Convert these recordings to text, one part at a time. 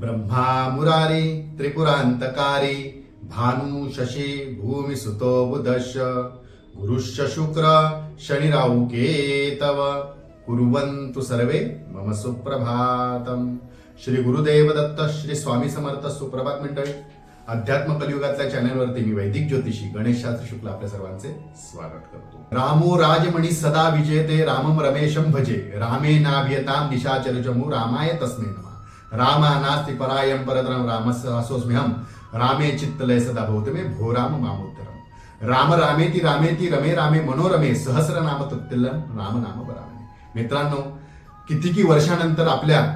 ब्रह्मा मुरारी त्रिपुरांतकारी भानु शशी भूमी सुतो बुधश। गुरुश्च शुक्र शनिराहु केतव। कुर्वन्तु सर्वे मम सुप्रभातम। श्री गुरुदेव दत्त श्री स्वामी समर्थ सुप्रभात मंडळी। अध्यात्म कलियुगातल्या चॅनलवरती मी वैदिक ज्योतिषी गणेश शास्त्र शुक्ल आपल्या सर्वांचे स्वागत करतो. रामो राजमणी सदा विजेते रामम रमेशम भजे. रामे नाभियताम निशाचरजमु रामाय तस्मे नमः. रामा नास्ति परायम परतरम रामस असोस्म्यहम रामे चित्तलय सदा भवते मे भो राम मामोत्तरम. राम रामेती रामेती रमे रामे मनोरमे सहस्र नाम तत्तिल्लम राम नाम बरामे मित्रांनो किती की वर्षानंतर आपल्या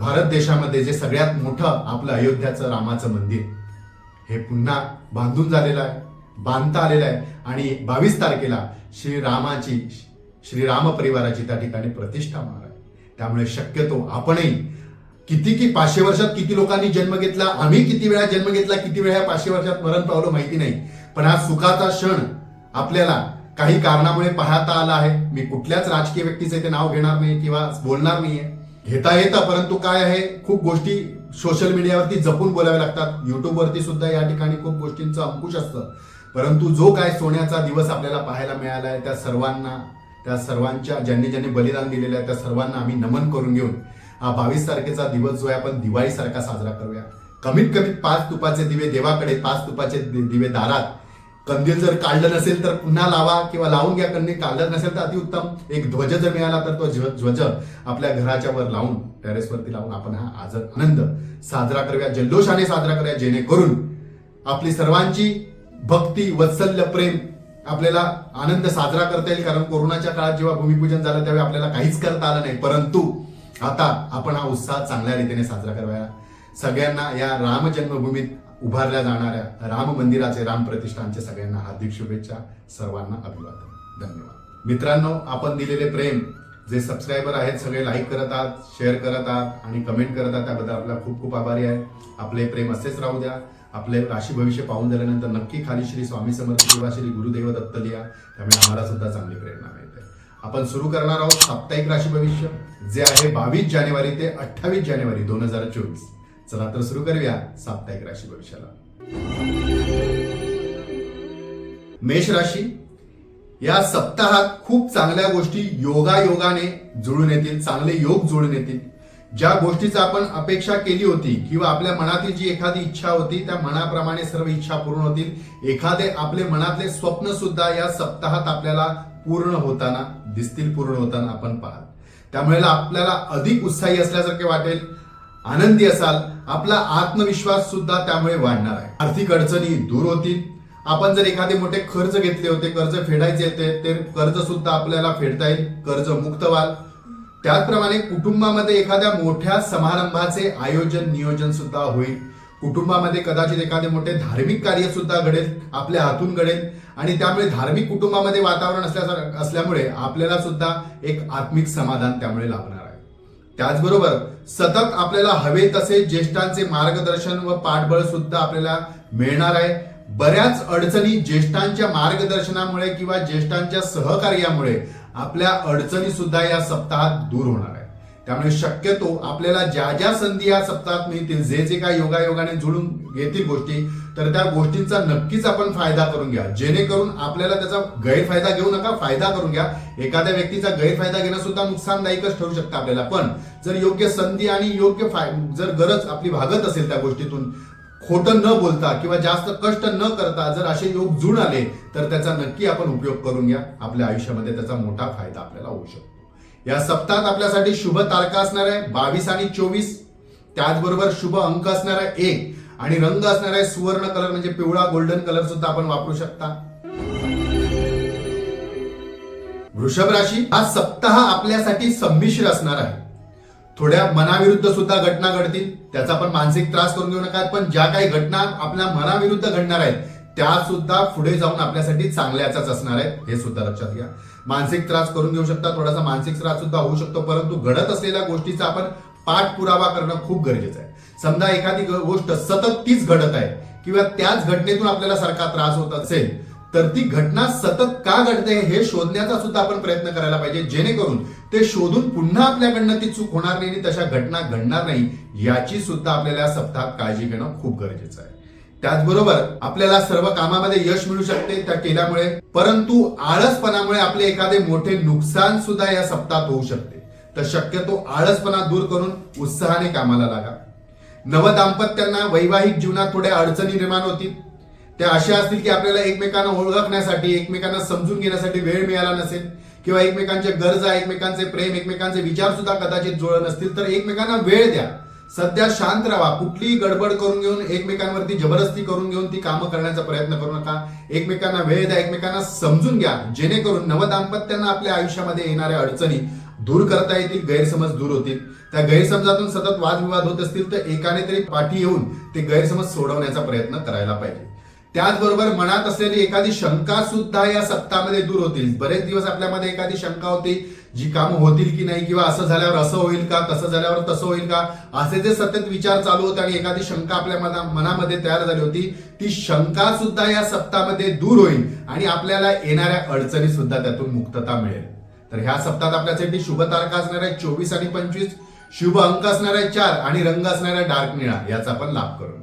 भारत देशामध्ये जे सगळ्यात मोठं आपलं अयोध्याचं रामाचं मंदिर हे पुन्हा बांधून झालेलं आहे बांधता आलेलं आहे. आणि बावीस तारखेला श्रीरामाची श्रीराम परिवाराची त्या ठिकाणी प्रतिष्ठा होणार आहे. त्यामुळे शक्यतो आपणही किती की पाचशे वर्षात किती लोकांनी जन्म घेतला आम्ही किती वेळा जन्म घेतला किती वेळा या पाचशे वर्षात मरण पावलं माहिती नाही. पण हा सुखाचा क्षण आपल्याला काही कारणामुळे पाहता आला आहे. मी कुठल्याच राजकीय व्यक्तीचं इथे नाव घेणार नाही किंवा बोलणार नाहीये. घेता येतं परंतु काय आहे? खूप गोष्टी सोशल मीडियावरती जपून बोलाव्या लागतात. युट्यूबवरती सुद्धा या ठिकाणी खूप गोष्टींचं अंकुश असतं. परंतु जो काय सोन्याचा दिवस आपल्याला पाहायला मिळाला आहे त्या सर्वांना त्या सर्वांच्या ज्यांनी ज्यांनी बलिदान दिलेलं आहे त्या सर्वांना आम्ही नमन करून घेऊन हा बावीस तारखेचा दिवस जो आहे आपण दिवाळीसारखा साजरा करूया. कमीत कमी पाच तुपाचे दिवे देवाकडे पाच तुपाचे दिवे दारात कंदील जर काढलं नसेल तर पुन्हा लावा किंवा लावून घ्या कंदील. काढलं नसेल तर अतिउत्तम एक ध्वज जर मिळाला तर तो ध्वज आपल्या घराच्या वर लावून टेरेसवरती लावून आपण हा आज आनंद साजरा करूया जल्लोषाने साजरा करूया जेणेकरून आपली सर्वांची भक्ती वत्सल्य प्रेम आपल्याला आनंद साजरा करता येईल. कारण कोरोनाच्या काळात जेव्हा भूमिपूजन झालं त्यावेळी आपल्याला काहीच करता आलं नाही. परंतु आता आपण हा उत्साह चांगल्या रीतीने साजरा करूया सगळ्यांना या राम जन्मभूमीत उभारल्या जाणाऱ्या राम मंदिराचे राम प्रतिष्ठानचे सगळ्यांना हार्दिक शुभेच्छा. सर्वांना अभिवादन. धन्यवाद. मित्रांनो आपण दिलेले प्रेम जे सबस्क्रायबर आहेत सगळे लाईक करत आहात शेअर करत आहात आणि कमेंट करत आहात त्याबद्दल आपला खूप खूप आभारी आहे. आपले प्रेम असेच राहू द्या. आपले राशी भविष्य पाहून झाल्यानंतर नक्की खाली श्री स्वामी समर्थ किंवा श्री गुरुदेव दत्त लिहा. त्यामुळे आम्हाला सुद्धा चांगली प्रेरणा मिळते. आपण सुरू करणार आहोत साप्ताहिक राशी भविष्य जे आहे बावीस जानेवारी ते अठ्ठावीस जानेवारी दोन हजार चोवीस. चला तर सुरू करूया साप्ताहिक राशी भविष्याला. मेष राशी या सप्ताहात खूप चांगल्या गोष्टी योगायोगाने जुळून येतील चांगले योग जुळून येतील. ज्या गोष्टीचा आपण अपेक्षा केली होती किंवा आपल्या मनातील जी एखादी इच्छा होती त्या मनाप्रमाणे सर्व इच्छा पूर्ण होतील. एखादे आपले मनातले स्वप्न सुद्धा या सप्ताहात आपल्याला पूर्ण होताना दिसतील पूर्ण होताना आपण पाहाल. त्यामुळे आपल्याला अधिक उत्साही असल्यासारखे वाटेल. आनंदी असाल आपला आत्मविश्वास सुद्धा त्यामुळे वाढणार आहे. आर्थिक अडचणी दूर होतील. आपण जर एखादे मोठे कर्ज घेतले होते कर्ज फेडायचे होते ते कर्ज सुद्धा आपल्याला फेडता येईल कर्ज मुक्त व्हाल. त्याचप्रमाणे कुटुंबामध्ये एखाद्या मोठ्या समारंभाचे आयोजन नियोजन सुद्धा होईल. कुटुंबामध्ये कदाचित एखादे मोठे धार्मिक कार्य सुद्धा घडेल आपल्या हातून घडेल. आणि त्यामुळे धार्मिक कुटुंबामध्ये वातावरण असल्या असल्यामुळे आपल्याला सुद्धा एक आत्मिक समाधान त्यामुळे लाभणार त्याचबरोबर सतत आपल्याला हवे तसे ज्येष्ठांचे मार्गदर्शन व पाठबळ सुद्धा आपल्याला मिळणार आहे. बऱ्याच अडचणी ज्येष्ठांच्या मार्गदर्शनामुळे किंवा ज्येष्ठांच्या सहकार्यामुळे आपल्या अडचणी सुद्धा या सप्ताहात दूर होणार आहे त्यामुळे शक्यतो आपल्याला ज्या ज्या संधी या सप्ताहात मिळतील जे जे काय योगायोगाने जुळून येतील गोष्टी तर त्या गोष्टींचा नक्कीच आपण फायदा करून घ्या. जेणेकरून आपल्याला त्याचा गैरफायदा घेऊ नका फायदा करून घ्या. एखाद्या व्यक्तीचा गैरफायदा घेणं सुद्धा नुकसानदायकच ठरू शकतं आपल्याला. पण जर योग्य संधी आणि योग्य फाय जर गरज आपली भागत असेल त्या गोष्टीतून खोटं न बोलता किंवा जास्त कष्ट न करता जर असे योग जुळून आले तर त्याचा नक्की आपण उपयोग करून घ्या. आपल्या आयुष्यामध्ये त्याचा मोठा फायदा आपल्याला होऊ शकतो. या सप्ताहात आपल्यासाठी शुभ तारखा असणार आहे बावीस आणि चोवीस. त्याचबरोबर शुभ अंक असणार आहे एक आणि रंग असणार आहे सुवर्ण कलर म्हणजे पिवळा गोल्डन कलर सुद्धा आपण वापरू शकता. वृषभ राशी हा सप्ताह आपल्यासाठी संमिश्र असणार आहे. थोड्या मनाविरुद्ध सुद्धा घटना घडतील त्याचा आपण मानसिक त्रास करून घेऊ नका पण ज्या काही घटना आपल्या मनाविरुद्ध घडणार आहेत त्या सुद्धा पुढे जाऊन आपल्यासाठी चांगल्याचाच असणार आहेत हे सुद्धा लक्षात घ्या. मानसिक त्रास करून घेऊ शकता थोडासा मानसिक त्रास सुद्धा होऊ शकतो परंतु घडत असलेल्या गोष्टीचा आपण पाठपुरावा करणं खूप गरजेचं आहे. समजा एखादी गोष्ट सतत तीच घडत आहे किंवा त्याच घटनेतून आपल्याला सारखा त्रास होत असेल तर ती घटना सतत का घडते हे शोधण्याचा सुद्धा आपण प्रयत्न करायला पाहिजे जेणेकरून ते शोधून पुन्हा आपल्याकडनं ती चूक होणार नाही आणि तशा घटना घडणार नाही याची सुद्धा आपल्याला सप्ताहात काळजी घेणं खूप गरजेचं आहे. त्याचबरोबर आपल्याला सर्व कामामध्ये यश मिळू शकते त्या केल्यामुळे परंतु आळसपणामुळे आपले एखादे मोठे नुकसान सुद्धा या सप्ताहात होऊ शकते. तर शक्यतो आळसपणा दूर करून उत्साहाने कामाला लागा. नव दाम्पत्यांना वैवाहिक जीवनात थोड्या अडचणी निर्माण होतील. त्या अशा असतील की आपल्याला एकमेकांना ओळखण्यासाठी एकमेकांना समजून घेण्यासाठी वेळ मिळाला नसेल किंवा एकमेकांच्या गरजा एकमेकांचे प्रेम एकमेकांचे विचार सुद्धा कदाचित जुळत नसतील तर एकमेकांना वेळ द्या. सध्या शांत राहा. कुठलीही गडबड करून घेऊन एकमेकांवरती जबरदस्ती करून घेऊन ती कामं करण्याचा प्रयत्न करू नका. एकमेकांना वेळ द्या एकमेकांना समजून घ्या. जेणेकरून नवदाम्पत्यांना आपल्या आयुष्यामध्ये येणाऱ्या अडचणी दूर करता येतील गैरसमज दूर होतील. त्या गैरसमजातून सतत वादविवाद होत असतील तर एकाने तरी पाठी येऊन ते गैरसमज सोडवण्याचा प्रयत्न करायला पाहिजे. त्याचबरोबर मनात असलेली एखादी शंका सुद्धा या सप्ताहामध्ये दूर होतील. बरेच दिवस आपल्यामध्ये एखादी शंका होती जी कामं होतील की नाही किंवा असं झाल्यावर असं होईल का तसं झाल्यावर तसं होईल का असे जे सतत विचार चालू होते आणि एखादी शंका आपल्या मना- मनामध्ये तयार झाली होती ती शंका सुद्धा या सप्ताहामध्ये दूर होईल आणि आपल्याला येणाऱ्या अडचणी सुद्धा त्यातून मुक्तता मिळेल. तर ह्या सप्ताहात आपल्यासाठी शुभ तारखा असणार आहे चोवीस आणि पंचवीस शुभ अंक असणार आहे चार आणि रंग असणार आहे डार्क निळा याचा आपण लाभ करून.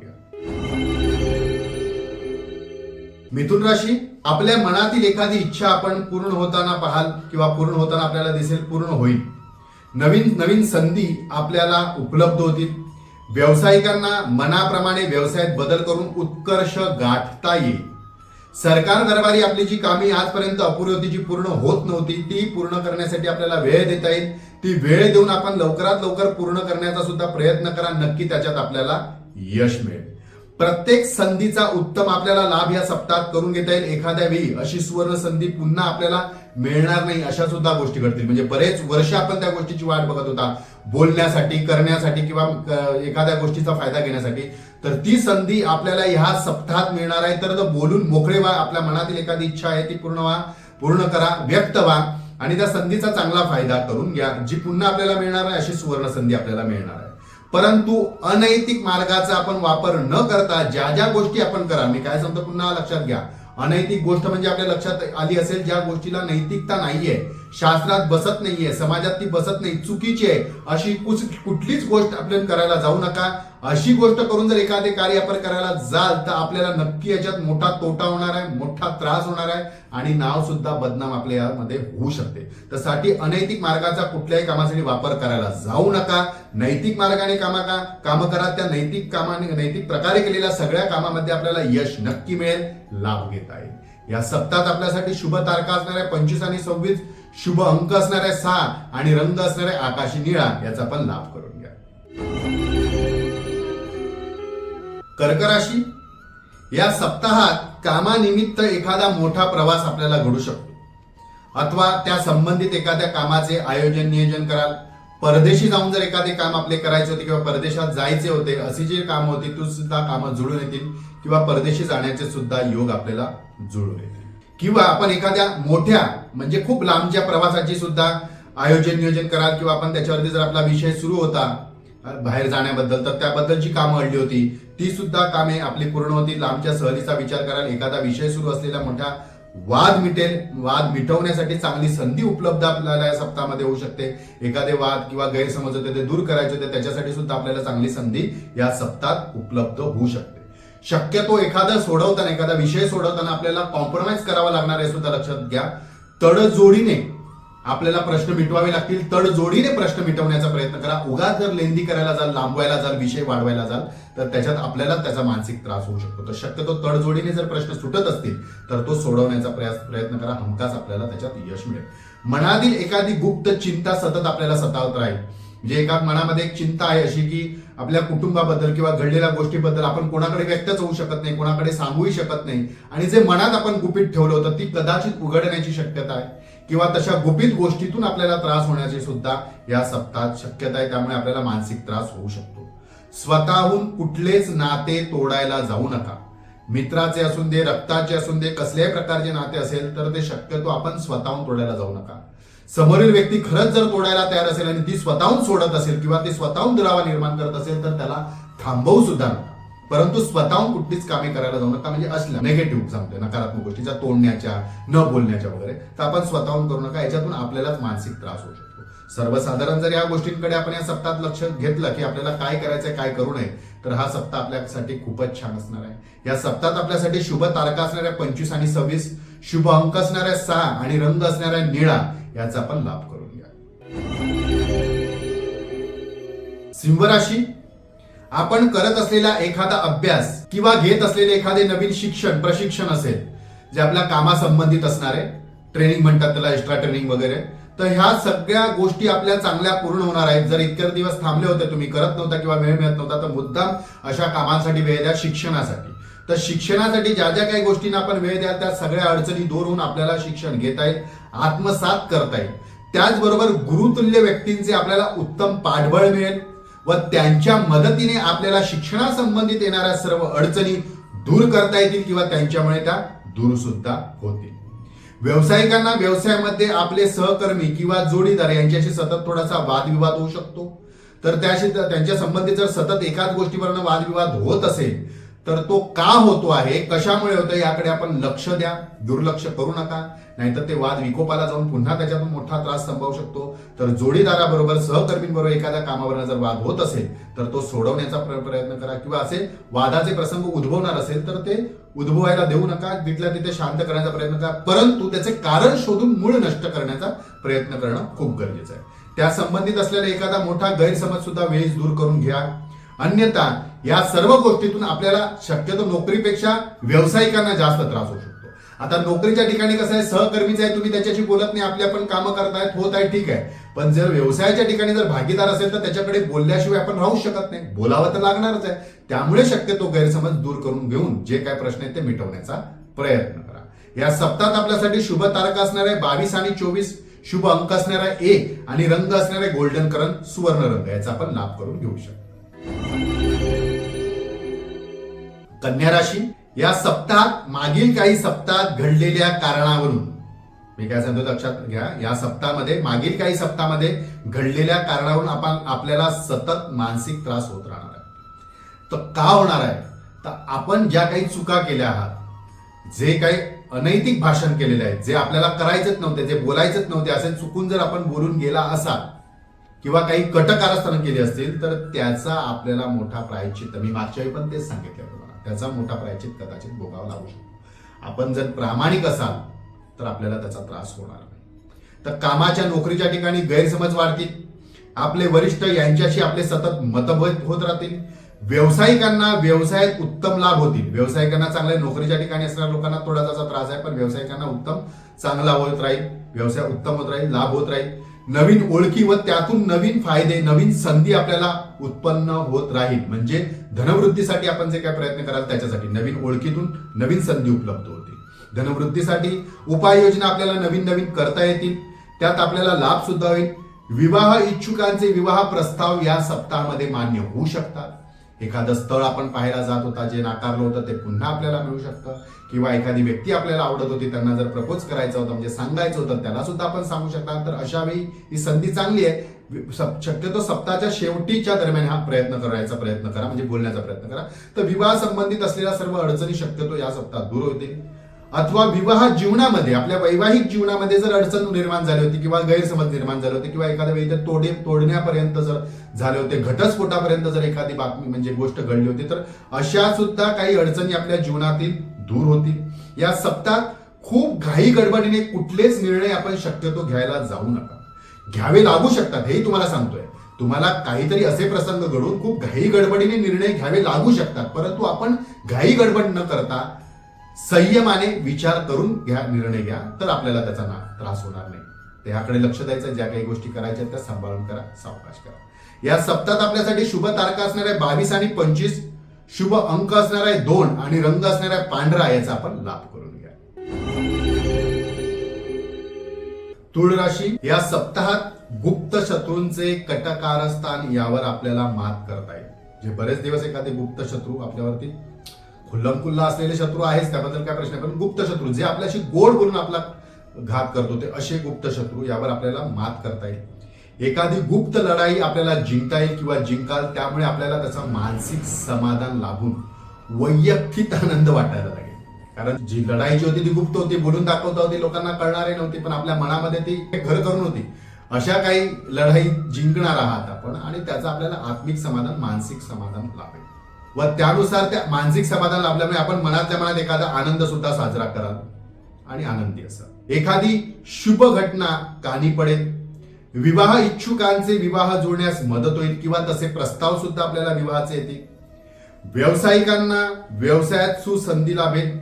मिथुन राशी आपल्या मनातील एखादी इच्छा आपण पूर्ण होताना पाहाल किंवा पूर्ण होताना आपल्याला दिसेल पूर्ण होईल. नवीन नवीन संधी आपल्याला उपलब्ध होतील. व्यावसायिकांना मनाप्रमाणे व्यवसायात बदल करून उत्कर्ष गाठता येईल. सरकार दरबारी आपली जी कामे आजपर्यंत अपुरी होती जी पूर्ण होत नव्हती ती पूर्ण करण्यासाठी आपल्याला वेळ देता येईल. ती वेळ देऊन आपण लवकरात लवकर पूर्ण करण्याचा सुद्धा प्रयत्न करा. नक्की त्याच्यात आपल्याला यश मिळेल. प्रत्येक संधीचा उत्तम आपल्याला लाभ या सप्ताहात करून घेता येईल एखाद्या वेळी. अशी सुवर्ण संधी पुन्हा आपल्याला मिळणार नाही अशा सुद्धा गोष्टी घडतील. म्हणजे बरेच वर्ष आपण त्या गोष्टीची वाट बघत होता. बोलण्यासाठी करण्यासाठी किंवा एखाद्या गोष्टीचा फायदा घेण्यासाठी. तर ती संधी आपल्याला ह्या सप्ताहात मिळणार आहे. तर तो बोलून मोकळे व्हा. आपल्या मनातील एखादी इच्छा आहे ती पूर्ण व्हा पूर्ण करा व्यक्त व्हा. आणि त्या संधीचा चांगला फायदा करून घ्या. जी पुन्हा आपल्याला मिळणार आहे अशी सुवर्ण संधी आपल्याला मिळणार परंतु अनैतिक मार्गाचा आपण वापर न करता ज्या ज्या गोष्टी आपण करा मी काय सांगतो पुन्हा लक्षात घ्या. अनैतिक गोष्ट म्हणजे आपल्या लक्षात आली असेल ज्या गोष्टीला नैतिकता नाहीये. शास्त्रात बसत नाहीये समाजात ती बसत नाही चुकीची आहे. अशी कुच- कुठलीच गोष्ट आपल्याला करायला जाऊ नका. अशी गोष्ट करून जर एखादे कार्य आपण करायला जाल तर आपल्याला नक्की याच्यात मोठा तोटा होणार आहे मोठा त्रास होणार आहे आणि नाव सुद्धा बदनाम आपल्या यामध्ये होऊ शकते. त्यासाठी अनैतिक मार्गाचा कुठल्याही कामासाठी वापर करायला जाऊ नका. नैतिक मार्गाने कामा का कामं करा. त्या नैतिक कामाने नैतिक प्रकारे केलेल्या सगळ्या कामामध्ये आपल्याला यश नक्की मिळेल लाभ घेता येईल. या सप्तात आपल्यासाठी शुभ तारखा असणाऱ्या पंचवीस आणि सव्वीस. शुभ अंक असणाऱ्या सहा आणि रंग असणारे आकाशी निळा. याचा पण लाभ करून घ्या. कर्क राशी. या सप्ताहात कामानिमित्त एखादा मोठा प्रवास आपल्याला घडू शकतो. अथवा त्या संबंधित एखाद्या कामाचे आयोजन नियोजन कराल. परदेशी जाऊन जर एखादे काम आपले करायचे होते किंवा परदेशात जायचे होते अशी जी काम होती ती सुद्धा कामं जुळून येतील. किंवा परदेशी जाण्याचे सुद्धा योग आपल्याला जुळवेल किंवा आपण एखाद्या मोठ्या म्हणजे खूप लांबच्या प्रवासाची सुद्धा आयोजन नियोजन कराल किंवा आपण त्याच्यावरती जर आपला विषय सुरू होता बाहेर जाण्याबद्दल तर त्याबद्दलची कामं अडली होती ती सुद्धा कामे आपली पूर्ण होती लांबच्या सहलीचा विचार कराल एखादा विषय सुरू असलेला मोठा वाद मिटेल वाद मिटवण्यासाठी चांगली संधी उपलब्ध आपल्याला या सप्ताहामध्ये होऊ शकते. एखादे वाद किंवा गैरसमज होते ते दूर करायचे होते त्याच्यासाठी सुद्धा आपल्याला चांगली संधी या सप्ताहात उपलब्ध होऊ शकते. शक्यतो एखादं सोडवताना एखादा विषय सोडवताना आपल्याला कॉम्प्रोमाइज करावा लागणार आहे सुद्धा लक्षात घ्या. तडजोडीने आपल्याला प्रश्न मिटवावे लागतील. तडजोडीने प्रश्न मिटवण्याचा प्रयत्न करा. उगाच जर लेंदी करायला जाल लांबवायला जाल विषय वाढवायला जाल तर त्याच्यात आपल्याला त्याचा मानसिक त्रास होऊ शकतो. तर शक्यतो तडजोडीने जर प्रश्न सुटत असतील तर तो सोडवण्याचा प्रयास प्रयत्न करा. हमखास आपल्याला त्याच्यात यश मिळेल. मनातील एखादी गुप्त चिंता सतत आपल्याला सतावत राहील. म्हणजे एका मनामध्ये एक चिंता आहे अशी की आपल्या कुटुंबाबद्दल किंवा घडलेल्या गोष्टीबद्दल आपण कोणाकडे व्यक्तच होऊ शकत नाही कोणाकडे सांगूही शकत नाही. आणि जे मनात आपण गुपित ठेवलं होतं ती कदाचित उघडण्याची शक्यता आहे. किंवा तशा गुपित गोष्टीतून आपल्याला त्रास होण्याची सुद्धा या सप्ताहात शक्यता आहे त्यामुळे आपल्याला मानसिक त्रास होऊ शकतो. स्वतःहून कुठलेच नाते तोडायला जाऊ नका. मित्राचे असून दे रक्ताचे असून दे कसल्याही प्रकारचे नाते असेल तर ते शक्यतो आपण स्वतःहून तोडायला जाऊ नका. समोरील व्यक्ती खरंच जर तोडायला तयार असेल आणि ती स्वतःहून सोडत असेल किंवा ती स्वतःहून दुरावा निर्माण करत असेल तर त्याला थांबवू सुद्धा नका. परंतु स्वतःहून कुठलीच कामे करायला जाऊ नका. म्हणजे असल्या नेगेटिव्ह सांगतोय नकारात्मक गोष्टीच्या तोडण्याच्या न बोलण्याच्या वगैरे तर आपण स्वतःहून करू नका. याच्यातून आपल्यालाच मानसिक त्रास होऊ शकतो. सर्वसाधारण जर या गोष्टींकडे आपण या सप्ताहात लक्ष घेतलं की आपल्याला काय करायचंय काय करू नये तर हा सप्ताह आपल्यासाठी खूपच छान असणार आहे. या सप्ताहात आपल्यासाठी शुभ तारखा असणाऱ्या पंचवीस आणि सव्वीस शुभ अंक असणाऱ्या सहा आणि रंग असणाऱ्या निळा याचा आपण लाभ करून घ्या. सिंह राशी आपण करत असलेला एखादा अभ्यास किंवा घेत असलेले एखादे नवीन शिक्षण प्रशिक्षण असेल जे आपल्या कामासंबंधित असणार आहे ट्रेनिंग म्हणतात त्याला एक्स्ट्रा ट्रेनिंग वगैरे तर ह्या सगळ्या गोष्टी आपल्या चांगल्या पूर्ण होणार आहेत. जर इतके दिवस थांबले होते तुम्ही करत नव्हता किंवा वेळ मिळत नव्हता तर मुद्दाम अशा कामांसाठी वेळ द्या शिक्षणासाठी. तर शिक्षणासाठी ज्या ज्या काही गोष्टींना आपण वेळ द्याल त्या सगळ्या अडचणी दूर होऊन आपल्याला शिक्षण घेता येईल आत्मसात करता येईल. त्याचबरोबर गुरुतुल्य व्यक्तींचे आपल्याला उत्तम पाठबळ मिळेल व त्यांच्या मदतीने आपल्याला शिक्षणासंबंधित येणाऱ्या सर्व अडचणी दूर करता येतील किंवा त्यांच्यामुळे त्या दूर सुद्धा होतील. व्यावसायिकांना व्यवसायामध्ये आपले सहकर्मी किंवा जोडीदार यांच्याशी सतत थोडासा वादविवाद होऊ शकतो. तर त्याशी त्यांच्या संबंधित जर सतत एकाच गोष्टीवरनं वादविवाद होत असेल तर तो का होतो आहे कशामुळे होतो याकडे आपण लक्ष द्या. दुर्लक्ष करू नका. नाहीतर ते वाद विकोपाला जाऊन पुन्हा त्याच्यातून मोठा त्रास संभवू शकतो. तर जोडीदाराबरोबर सहकर्मींबरोबर एखाद्या कामावर जर वाद होत असेल तर तो सोडवण्याचा प्रयत्न करा. किंवा असे वादाचे प्रसंग उद्भवणार असेल तर ते उद्भवायला देऊ नका. तिथल्या तिथे शांत करण्याचा प्रयत्न करा. परंतु त्याचे कारण शोधून मूळ नष्ट करण्याचा प्रयत्न करणं खूप गरजेचं आहे. त्या संबंधित असलेला एखादा मोठा गैरसमज सुद्धा वेळीच दूर करून घ्या. अन्यथा या सर्व गोष्टीतून आपल्याला शक्यतो नोकरीपेक्षा व्यावसायिकांना जास्त त्रास होऊ शकतो. आता नोकरीच्या ठिकाणी कसं आहे सहकर्मीचं आहे तुम्ही त्याच्याशी बोलत नाही आपले आपण कामं करतायत होत आहे ठीक आहे. पण जर व्यवसायाच्या ठिकाणी जर भागीदार असेल तर त्याच्याकडे बोलल्याशिवाय आपण राहू शकत नाही. बोलावं तर लागणारच आहे. त्यामुळे शक्यतो गैरसमज दूर करून घेऊन जे काय प्रश्न आहेत ते मिटवण्याचा प्रयत्न करा. या सप्ताहात आपल्यासाठी शुभ तारका असणार आहे बावीस आणि चोवीस. शुभ अंक असणार आहे एक आणि रंग असणार आहे गोल्डन करण सुवर्ण रंग. याचा आपण लाभ करून घेऊ शकतो. कन्या राशी या सप्ताहात मागील काही सप्ताहात घडलेल्या कारणावरून. मी काय सांगतो लक्षात घ्या या सप्ताहामध्ये मागील काही सप्ताहामध्ये घडलेल्या कारणावरून आपण आपल्याला सतत मानसिक त्रास होत राहणार आहे. तर का होणार आहे? तर आपण ज्या काही चुका केल्या आहात जे काही अनैतिक भाषण केलेले आहे जे आपल्याला करायचेच नव्हते जे बोलायचंच नव्हते असे चुकून जर आपण बोलून गेला असाल किंवा काही कटकारस्थानं केली असतील तर त्याचा आपल्याला मोठा प्रायचित मी मागच्या वेळी पण तेच सांगितलं तुम्हाला त्याचा मोठा प्रायचित कदाचित भोगावा लागू शकतो. आपण जर प्रामाणिक असाल तर आपल्याला त्याचा त्रास होणार नाही. तर कामाच्या नोकरीच्या ठिकाणी गैरसमज वाढतील. आपले वरिष्ठ यांच्याशी आपले सतत मतभेद होत राहतील. व्यावसायिकांना व्यवसायात उत्तम लाभ होतील. व्यावसायिकांना चांगल्या नोकरीच्या ठिकाणी असणाऱ्या लोकांना थोडा त्याचा त्रास आहे पण व्यावसायिकांना उत्तम चांगला होत राहील. व्यवसाय उत्तम होत राहील लाभ होत राहील. नवीन ओळखी व त्यातून नवीन फायदे नवीन संधी आपल्याला उत्पन्न होत राहील. म्हणजे धनवृद्धीसाठी आपण जे काय प्रयत्न कराल त्याच्यासाठी नवीन ओळखीतून नवीन संधी उपलब्ध होते धनवृद्धीसाठी उपाययोजना आपल्याला नवीन नवीन करता येतील. त्यात आपल्याला लाभ सुद्धा होईल. विवाह इच्छुकांचे विवाह प्रस्ताव या सप्ताहामध्ये मान्य होऊ शकतात. एखादं स्थळ आपण पाहायला जात होता जे नाकारलं होतं ते पुन्हा आपल्याला मिळू शकतं. किंवा एखादी व्यक्ती आपल्याला आवडत होती त्यांना जर प्रपोज करायचं होतं म्हणजे सांगायचं होतं त्याला सुद्धा आपण सांगू शकता. तर अशा वेळी ही संधी चांगली आहे. शक्यतो सप्ताहाच्या शेवटीच्या दरम्यान हा प्रयत्न करायचा प्रयत्न करा म्हणजे बोलण्याचा प्रयत्न करा. तर विवाह संबंधित असलेल्या सर्व अडचणी शक्यतो या सप्ताहात दूर होतील. अथवा विवाह जीवनामध्ये आपल्या वैवाहिक जीवनामध्ये जर अडचण निर्माण झाली होती किंवा गैरसमज निर्माण झाले होते किंवा एखाद्या वेळी तोडे तोडण्यापर्यंत जर झाले होते घटस्फोटापर्यंत जर एखादी बातमी म्हणजे गोष्ट घडली होती तर अशा सुद्धा काही अडचणी आपल्या जीवनातील दूर होतील. या सप्ताहात खूप घाई गडबडीने कुठलेच निर्णय आपण शक्यतो घ्यायला जाऊ नका. घ्यावे लागू शकतात हेही तुम्हाला सांगतोय. तुम्हाला काहीतरी असे प्रसंग घडून खूप घाई गडबडीने निर्णय घ्यावे लागू शकतात परंतु आपण घाई गडबड न करता संयमाने विचार करून घ्या निर्णय घ्या तर आपल्याला त्याचा ना त्रास होणार नाही. त्याकडे लक्ष द्यायचं ज्या काही गोष्टी करायच्या त्या सांभाळून करा सावकाश करा. या सप्ताहात आपल्यासाठी शुभ तारखा असणार आहे बावीस आणि पंचवीस शुभ अंक असणार आहे दोन आणि रंग असणार आहे पांढरा याचा आपण लाभ करून घ्या. तुळ राशी या सप्ताहात गुप्त शत्रूंचे कटकारस्थान यावर आपल्याला मात करता येईल. जे बरेच दिवस एखादे गुप्त शत्रू आपल्यावरती खुल्लम असलेले शत्रू आहेच त्याबद्दल काय प्रश्न पण गुप्त शत्रू जे आपल्याशी गोड बोलून आपला घात करतो ते असे गुप्त शत्रू यावर आपल्याला मात करता येईल. एखादी गुप्त लढाई आपल्याला जिंकता येईल किंवा जिंकाल त्यामुळे आपल्याला त्याचा मानसिक समाधान लाभून वैयक्तिक आनंद वाटायला लागेल. कारण जी लढाई जी होती ती गुप्त होती बोलून दाखवता होती लोकांना कळणारे नव्हती पण आपल्या मनामध्ये ती घर करून होती. अशा काही लढाई जिंकणार आहात आपण आणि त्याचा आपल्याला आत्मिक समाधान मानसिक समाधान लाभेल. व त्यानुसार त्या मानसिक समाधान लाभल्यामुळे आपण मनातल्या मनात एखादा आनंद सुद्धा साजरा कराल. आणि आनंदी असाल. एखादी शुभ घटना कानी पडेल. विवाह इच्छुकांचे विवाह जुळण्यास मदत होईल किंवा तसे प्रस्ताव सुद्धा आपल्याला विवाहाचे येतील. व्यावसायिकांना व्यवसायात सुसंधी लाभेल.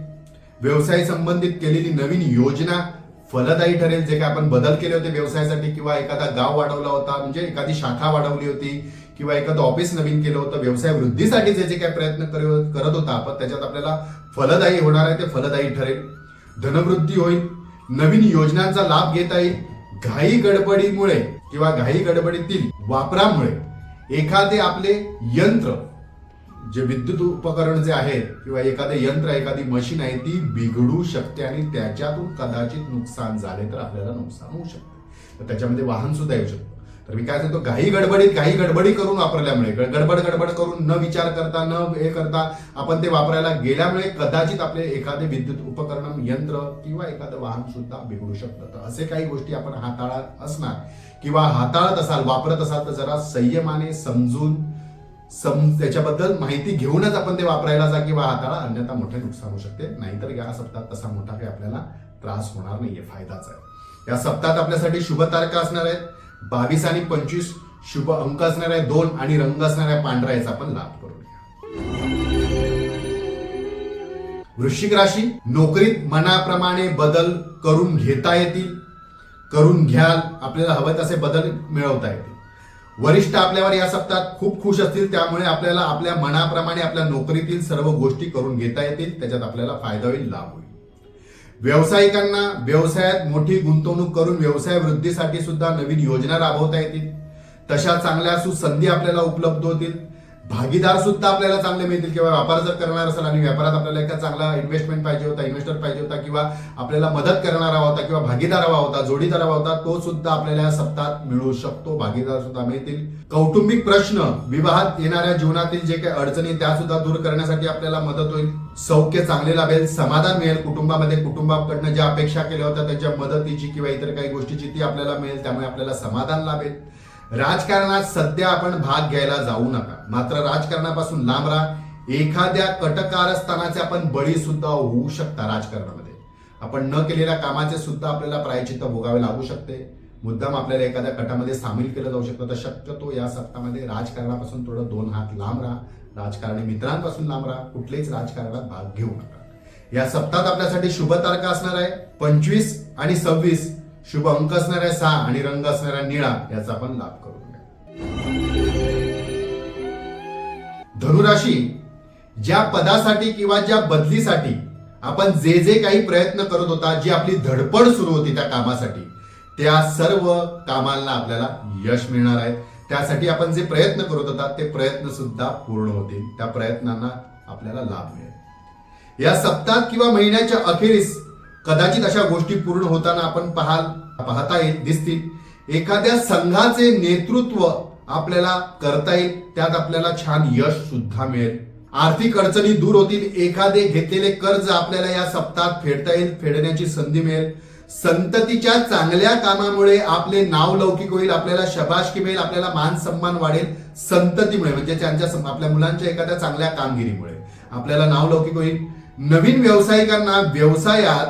व्यवसाय संबंधित केलेली नवीन योजना फलदायी ठरेल. जे काय आपण बदल केले होते व्यवसायासाठी किंवा एखादा गाव वाढवला होता म्हणजे एखादी शाखा वाढवली होती किंवा एखादं ऑफिस नवीन केलं होतं व्यवसाय वृद्धीसाठी जे जे काही प्रयत्न करत होता आपण त्याच्यात आपल्याला फलदायी होणार आहे ते फलदायी ठरेल. धनवृद्धी होईल. नवीन योजनांचा लाभ घेता येईल. घाई गडबडीमुळे किंवा घाई गडबडीतील वापरामुळे एखादे आपले यंत्र जे विद्युत उपकरण जे आहेत किंवा एखादे यंत्र एखादी मशीन आहे ती बिघडू शकते आणि त्याच्यातून कदाचित नुकसान झाले तर आपल्याला नुकसान होऊ शकते. तर त्याच्यामध्ये वाहन सुद्धा येऊ शकतं. तर मी काय सांगतो घाई गडबडीत घाई गडबडी करून वापरल्यामुळे गडबड गडबड करून न विचार करता न हे करता आपण ते वापरायला गेल्यामुळे कदाचित आपले एखादे विद्युत उपकरण यंत्र किंवा एखादं वाहन सुद्धा बिघडू शकतं. तर असे काही गोष्टी आपण हाताळत असणार किंवा हाताळत असाल वापरत असाल तर जरा संयमाने समजून सम त्याच्याबद्दल माहिती घेऊनच आपण ते वापरायला जा किंवा हाताळा अन्यथा मोठे नुकसान होऊ शकते. नाहीतर या सप्ताहात तसा मोठा काही आपल्याला त्रास होणार नाहीये फायदाच आहे. या सप्ताहात आपल्यासाठी शुभ तारखा असणार आहेत. बावीस आणि पंचवीस शुभ अंक असणार आहे दोन आणि रंग असणाऱ्या पांढरा याचा आपण लाभ करूया वृश्चिक राशी नोकरीत मनाप्रमाणे बदल करून घेता येतील करून घ्याल आपल्याला हवे तसे बदल मिळवता येतील. वरिष्ठ आपल्यावर या सप्ताहात खूप खुश असतील त्यामुळे आपल्याला आपल्या मनाप्रमाणे आपल्या नोकरीतील सर्व गोष्टी करून घेता येतील त्याच्यात आपल्याला फायदा होईल लाभ होईल. व्यावसायिकांना व्यवसायात मोठी गुंतवणूक करून व्यवसाय वृद्धीसाठी सुद्धा नवीन योजना राबवता येतील. तशा चांगल्या सुसंधी आपल्याला उपलब्ध होतील. भागीदार सुद्धा आपल्याला चांगले मिळतील. किंवा व्यापार जर करणार असेल आणि व्यापारात आपल्याला एका चांगला इन्व्हेस्टमेंट पाहिजे होता इन्व्हेस्टर पाहिजे होता किंवा आपल्याला मदत करणारा हवा होता किंवा भागीदार हवा होता जोडीदार हवा होता तो सुद्धा आपल्याला या सप्ताहात मिळू शकतो. भागीदार सुद्धा मिळतील. कौटुंबिक प्रश्न विवाहात येणाऱ्या जीवनातील जे काही अडचणी त्या सुद्धा दूर करण्यासाठी आपल्याला मदत होईल. सौख्य चांगले लाभेल समाधान मिळेल कुटुंबामध्ये कुटुंबाकडनं ज्या अपेक्षा केल्या होत्या त्याच्या मदतीची किंवा इतर काही गोष्टीची ती आपल्याला मिळेल त्यामुळे आपल्याला समाधान लाभेल. राजकारणात सध्या आपण भाग घ्यायला जाऊ नका. मात्र राजकारणापासून लांब राहा. एखाद्या कटकारस्थानाचे आपण बळी सुद्धा होऊ शकता राजकारणामध्ये. आपण न केलेल्या कामाचे सुद्धा आपल्याला प्रायचित्त भोगावे लागू शकते. मुद्दाम आपल्याला एखाद्या कटामध्ये सामील केलं जाऊ शकतं. तर शक्यतो या सप्ताहामध्ये राजकारणापासून थोडं दोन हात लांब राहा. राजकारणी मित्रांपासून लांब राहा. कुठल्याच राजकारणात भाग घेऊ नका. या सप्ताहात आपल्यासाठी शुभ तारखा असणार आहे. पंचवीस आणि सव्वीस शुभ अंक असणाऱ्या सहा आणि रंग असणाऱ्या निळा याचा आपण लाभ करून घ्या. धनुराशी ज्या पदासाठी किंवा ज्या बदलीसाठी आपण जे जे काही प्रयत्न करत होता जी आपली धडपड सुरू होती त्या कामासाठी त्या सर्व कामांना आपल्याला यश मिळणार आहे. त्यासाठी आपण जे प्रयत्न करत होता ते प्रयत्न सुद्धा पूर्ण होतील. त्या प्रयत्नांना आपल्याला लाभ मिळेल. या सप्ताहात किंवा महिन्याच्या अखेरीस कदाचित अशा गोष्टी पूर्ण होताना आपण पाहाल पाहता येईल दिसतील. एखाद्या संघाचे नेतृत्व आपल्याला करता येईल त्यात आपल्याला छान यश सुद्धा मिळेल. आर्थिक अडचणी दूर होतील एखादे घेतलेले कर्ज आपल्याला या सप्ताहात फेडता येईल फेडण्याची संधी मिळेल. संततीच्या चांगल्या कामामुळे आपले नाव लौकिक होईल आपल्याला शबाशकी मिळेल आपल्याला मान सन्मान वाढेल संततीमुळे म्हणजे त्यांच्या आपल्या मुलांच्या एखाद्या चांगल्या कामगिरीमुळे. आपल्याला नाव लौकिक होईल. नवीन व्यावसायिकांना व्यवसायात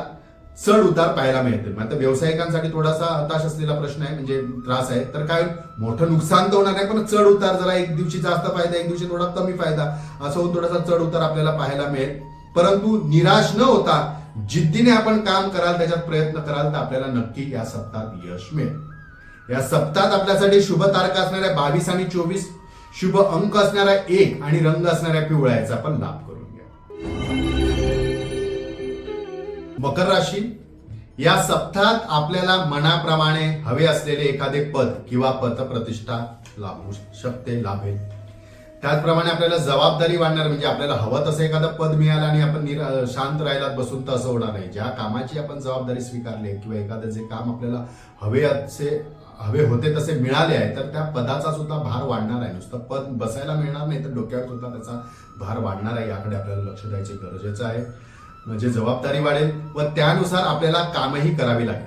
चढ उतार पाहायला मिळतील आता व्यावसायिकांसाठी थोडासा हताश असलेला प्रश्न आहे म्हणजे त्रास आहे. तर काय मोठं नुकसान तर होणार नाही पण चढ उतार जरा एक दिवशी जास्त फायदा एक दिवशी थोडा कमी फायदा असं होऊन थोडासा चढ उतार आपल्याला पाहायला मिळेल. परंतु निराश न होता जिद्दीने आपण काम कराल त्याच्यात प्रयत्न कराल तर आपल्याला नक्की या सप्तात यश मिळेल. या सप्तात आपल्यासाठी शुभ तारखा असणाऱ्या बावीस आणि चोवीस. शुभ अंक असणारा एक आणि रंग असणाऱ्या पिवळ्याचा पण लाभ. मकर राशी या सप्ताहात आपल्याला मनाप्रमाणे हवे असलेले एखादे पद किंवा पतप्रतिष्ठा लाभू शकते लाभेल. त्याचप्रमाणे आपल्याला जबाबदारी वाढणार म्हणजे आपल्याला हवं तसं एखादं पद मिळालं आणि आपण निर- शांत राहिलात बसून तर असं होणार नाही. ज्या कामाची आपण जबाबदारी स्वीकारली किंवा एखादं जे काम आपल्याला हवे असे हवे होते तसे मिळाले आहे तर त्या पदाचा सुद्धा भार वाढणार आहे. नुसतं पद बसायला मिळणार नाही तर डोक्यावर सुद्धा त्याचा भार वाढणार आहे याकडे आपल्याला लक्ष द्यायचे गरजेचं आहे. म्हणजे जबाबदारी वाढेल व त्यानुसार आपल्याला कामही करावी लागेल.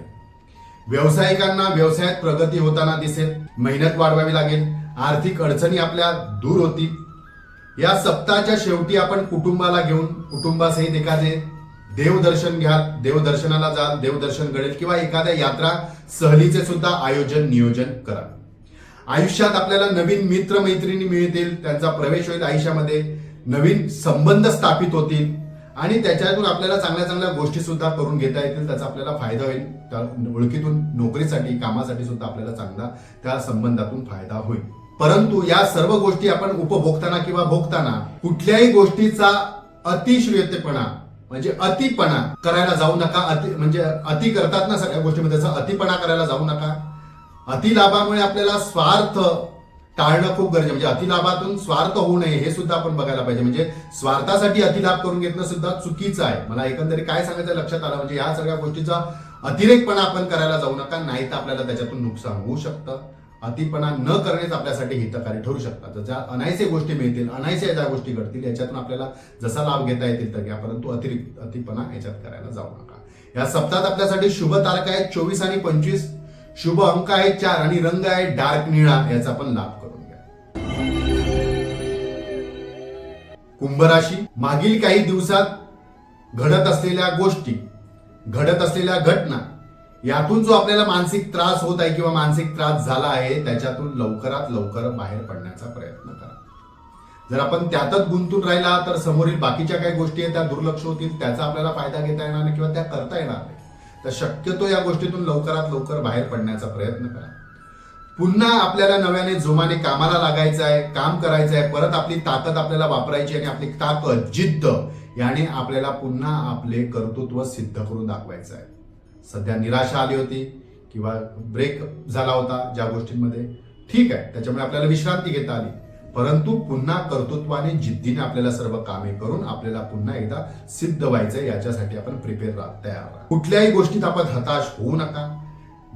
व्यावसायिकांना व्यवसायात प्रगती होताना दिसेल मेहनत वाढवावी लागेल आर्थिक अडचणी आपल्या दूर होतील. या सप्ताहाच्या शेवटी आपण कुटुंबाला घेऊन कुटुंबासहित एखादे देवदर्शन घ्या देवदर्शनाला जा देवदर्शन घडेल किंवा एखाद्या यात्रा सहलीचे सुद्धा आयोजन नियोजन करा. आयुष्यात आपल्याला नवीन मित्र मैत्रिणी मिळतील त्यांचा प्रवेश होईल आयुष्यामध्ये नवीन संबंध स्थापित होतील. आणि त्याच्यातून आपल्याला चांगल्या चांगल्या गोष्टी सुद्धा करून घेता येतील त्याचा आपल्याला फायदा होईल. त्या ओळखीतून नोकरीसाठी कामासाठी सुद्धा आपल्याला चांगला त्या संबंधातून फायदा होईल. परंतु या सर्व गोष्टी आपण उपभोगताना किंवा भोगताना कुठल्याही गोष्टीचा अतिश्रियतेपणा म्हणजे अतिपणा करायला जाऊ नका. अति म्हणजे अति करतात ना सगळ्या गोष्टीमध्ये त्याचा अतिपणा करायला जाऊ नका. अतिलाभामुळे आपल्याला स्वार्थ टाळणं खूप गरजेचं म्हणजे अतिलाभातून स्वार्थ होऊ नये हे सुद्धा आपण बघायला पाहिजे. म्हणजे स्वार्थासाठी अतिलाभ करून घेतलं सुद्धा चुकीचं आहे. मला एकंदरीत काय सांगायचं लक्षात आलं. म्हणजे या सगळ्या गोष्टीचा अतिरेकपणा आपण करायला जाऊ नका नाही तर आपल्याला त्याच्यातून नुकसान होऊ शकतं. अतिपणा न करणेच आपल्यासाठी हितकारी ठरू शकतात ज्या अनायसे गोष्टी मिळतील अनायसे ज्या गोष्टी घडतील याच्यातून आपल्याला जसा लाभ घेता येतील तर घ्या परंतु अतिरिक्त अतिपणा याच्यात करायला जाऊ नका. या सप्ताहात आपल्यासाठी शुभ तारखा आहेत चोवीस आणि पंचवीस. शुभ अंक आहेत चार आणि रंग आहे डार्क निळा याचा पण लाभ. कुंभराशी मागील काही दिवसात घडत असलेल्या गोष्टी घडत असलेल्या घटना यातून जो आपल्याला मानसिक त्रास होत आहे किंवा मानसिक त्रास झाला आहे त्याच्यातून लवकरात लवकर बाहेर पडण्याचा प्रयत्न करा. जर आपण त्यातच गुंतून राहिला तर समोरील बाकीच्या काही गोष्टी आहेत त्या दुर्लक्ष होतील त्याचा आपल्याला फायदा घेता येणार नाही किंवा त्या करता येणार नाही. तर शक्यतो या गोष्टीतून लवकरात लवकर बाहेर पडण्याचा प्रयत्न करा. पुन्हा आपल्याला नव्याने जोमाने कामाला लागायचं आहे काम करायचं आहे परत आपली ताकद आपल्याला वापरायची आणि आपली ताकद जिद्द याने आपल्याला पुन्हा आपले कर्तृत्व सिद्ध करून दाखवायचं आहे सध्या निराशा आली होती किंवा ब्रेक झाला होता ज्या गोष्टींमध्ये. ठीक आहे त्याच्यामुळे आपल्याला विश्रांती घेता आली. परंतु पुन्हा कर्तृत्वाने जिद्दीने आपल्याला सर्व कामे करून आपल्याला पुन्हा एकदा सिद्ध व्हायचंय याच्यासाठी आपण प्रिपेअर तयार राहा. कुठल्याही गोष्टीत आपण हताश होऊ नका.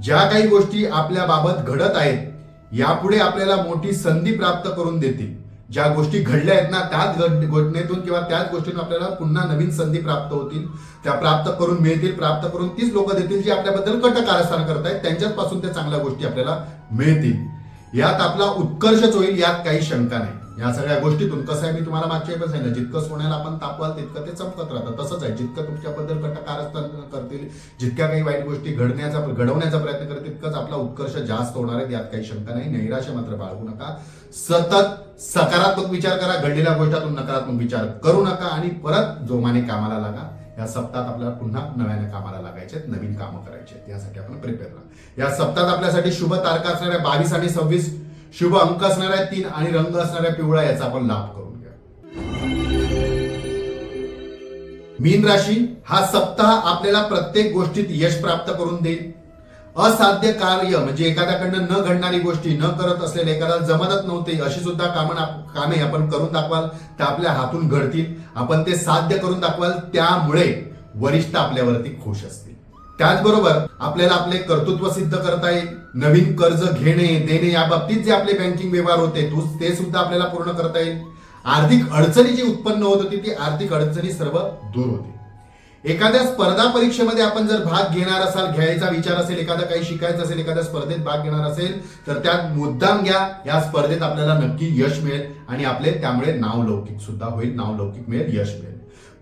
ज्या काही गोष्टी आपल्या बाबत घडत आहेत यापुढे आपल्याला मोठी संधी प्राप्त करून देतील. ज्या गोष्टी घडल्या आहेत ना त्याच घटनेतून किंवा त्याच गोष्टीतून आपल्याला पुन्हा नवीन संधी प्राप्त होतील. त्या प्राप्त करून मिळतील प्राप्त करून तीच लोक देतील जी आपल्याबद्दल कट कारस्थान करतायत. त्यांच्याच पासून त्या चांगल्या गोष्टी आपल्याला मिळतील. यात आपला उत्कर्षच होईल यात काही शंका नाही. या सगळ्या गोष्टीतून कसं आहे मी तुम्हाला मागच्या पण सांगितलं जितकं सोन्याला आपण तापवाल तितकं ते चमकत राहतं. तसंच आहे जितकं तुमच्याबद्दल कट कारस्थान करतील जितक्या काही वाईट गोष्टी घडण्याचा घडवण्याचा प्रयत्न करतील तितकंच आपला उत्कर्ष जास्त होणार आहे यात काही शंका नाही. नैराश्य मात्र बाळगू नका. सतत सकारात्मक विचार करा घडलेल्या गोष्टातून नकारात्मक विचार करू नका आणि परत जोमाने कामाला लागा. या सप्ताहात आपल्याला पुन्हा नव्याने कामाला लागायचे नवीन कामं करायचे यासाठी आपण प्रिपेअर राहा. या सप्ताहात आपल्यासाठी शुभ तारखा असणाऱ्या बावीस आणि सव्वीस शुभ अंक असणाऱ्या तीन आणि रंग असणाऱ्या पिवळा याचा आपण लाभ करून घ्या. मीन राशी हा सप्ताह आपल्याला प्रत्येक गोष्टीत यश प्राप्त करून देईल. असाध्य कार्य म्हणजे एखाद्याकडनं न घडणारी गोष्टी न करत असलेले एखादा जमतच नव्हते अशी सुद्धा कामं कामे आपण करून दाखवाल तर आपल्या हातून घडतील. आपण ते साध्य करून दाखवाल त्यामुळे वरिष्ठ आपल्यावरती खुश असतील. त्याचबरोबर आपल्याला आपले कर्तृत्व सिद्ध करता येईल नवीन कर्ज घेणे देणे या बाबतीत जे आपले बँकिंग व्यवहार होते ते सुद्धा आपल्याला पूर्ण करता येईल. आर्थिक अडचणी जी उत्पन्न होत होती ती आर्थिक अडचणी सर्व दूर होते. एखाद्या स्पर्धा परीक्षेमध्ये आपण जर भाग घेणार असाल घ्यायचा विचार असेल एखादा काही शिकायचं असेल एखाद्या स्पर्धेत भाग घेणार असेल तर त्यात मुद्दाम घ्या. या स्पर्धेत आपल्याला नक्की यश मिळेल आणि आपले त्यामुळे नाव लौकिक सुद्धा होईल नाव लौकिक मिळेल यश मिळेल.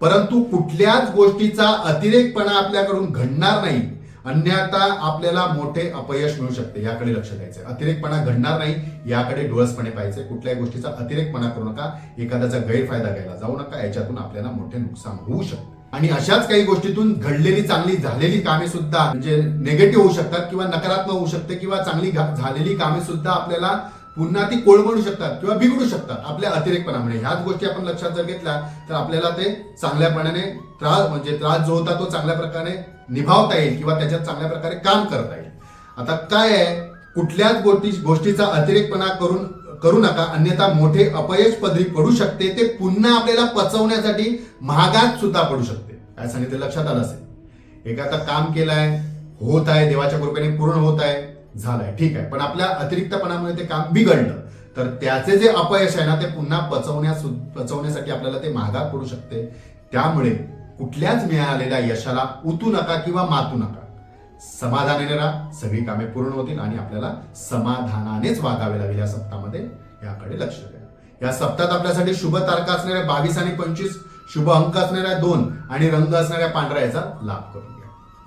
परंतु कुठल्याच गोष्टीचा अतिरेकपणा आपल्याकडून घडणार नाही. अन्यथा आपल्याला मोठे अपयश मिळू शकते याकडे लक्ष द्यायचं अतिरेकपणा घडणार नाही याकडे डोळसपणे पाहिजे कुठल्याही गोष्टीचा अतिरेकपणा करू नका एखाद्याचा गैरफायदा घ्यायला जाऊ नका याच्यातून आपल्याला मोठे नुकसान होऊ शकते. आणि अशाच काही गोष्टीतून घडलेली चांगली झालेली कामे सुद्धा म्हणजे नेगेटिव्ह होऊ शकतात किंवा नकारात्मक होऊ शकते किंवा चांगली झालेली कामे सुद्धा आपल्याला पुन्हा ती कोळमडू शकतात किंवा बिघडू शकतात. आपल्या अतिरेकपणामुळे. ह्याच गोष्टी आपण लक्षात जर घेतल्या तर आपल्याला ते चांगल्यापणाने त्रास म्हणजे त्रास जो होता तो चांगल्या प्रकारे निभावता येईल किंवा त्याच्यात चांगल्या प्रकारे काम करता येईल. आता काय आहे? कुठल्याच गोष्टी गोष्टीचा अतिरेकपणा करून करू नका. अन्यथा मोठे अपयश पदरी पडू शकते. ते पुन्हा आपल्याला पचवण्यासाठी महागात सुद्धा पडू शकते. काय सांगितलं? लक्षात आलं असेल. एखादा काम केलंय होत आहे देवाच्या कृपेने पूर्ण होत आहे. झालंय. ठीक आहे. पण आपल्या अतिरिक्तपणामुळे ते काम बिघडलं. तर त्याचे जे अपयश आहे ना ते पुन्हा पचवण्यास पचवण्यासाठी आपल्याला ते महागात पडू शकते. त्यामुळे कुठल्याच मिळालेल्या यशाला उतू नका किंवा मातू नका. समाधानाने राहा. सगळी कामे पूर्ण होतील आणि आपल्याला समाधानानेच वागावे लागेल या सप्ताहामध्ये. याकडे लक्ष द्या. या सप्तात आपल्यासाठी शुभ तारखा असणाऱ्या बावीस आणि पंचवीस शुभ अंक असणाऱ्या दोन आणि रंग असणाऱ्या पांढऱ्या याचा लाभ करून.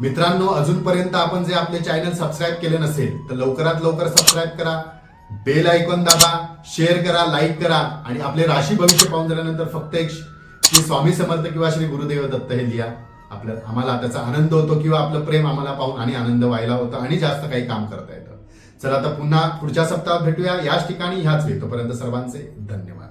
मित्रांनो अजूनपर्यंत आपण जे आपले चॅनल सबस्क्राईब केले नसेल तर लवकरात लवकर सबस्क्राईब करा बेल आयकॉन दाबा शेअर करा लाईक करा आणि आपले राशी भविष्य पाहून झाल्यानंतर फक्त एक श्री स्वामी समर्थ किंवा श्री गुरुदेव दत्त हे लिहा. आपलं आम्हाला त्याचा आनंद होतो किंवा आपलं प्रेम आम्हाला पाहून आणि आनंद व्हायला होतं आणि जास्त काही काम करता येतं. चला आता पुन्हा पुढच्या सप्ताहात भेटूया. याच ठिकाणी ह्याच वेळी तोपर्यंत सर्वांचे धन्यवाद.